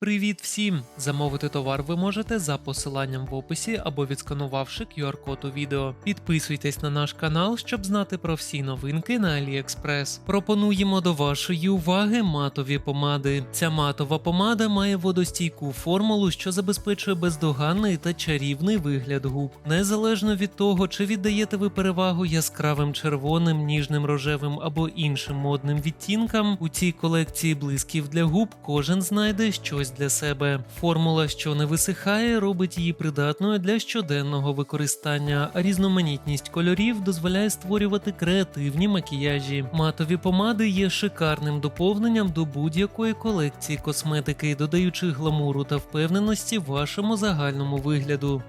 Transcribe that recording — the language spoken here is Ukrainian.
Привіт всім! Замовити товар ви можете за посиланням в описі або відсканувавши QR-код у відео. Підписуйтесь на наш канал, щоб знати про всі новинки на AliExpress. Пропонуємо до вашої уваги матові помади. Ця матова помада має водостійку формулу, що забезпечує бездоганний та чарівний вигляд губ. Незалежно від того, чи віддаєте ви перевагу яскравим червоним, ніжним рожевим або іншим модним відтінкам, у цій колекції блисків для губ кожен знайде щось для себе. Формула, що не висихає, робить її придатною для щоденного використання, а різноманітність кольорів дозволяє створювати креативні макіяжі. Матові помади є шикарним доповненням до будь-якої колекції косметики, додаючи гламуру та впевненості вашому загальному вигляду.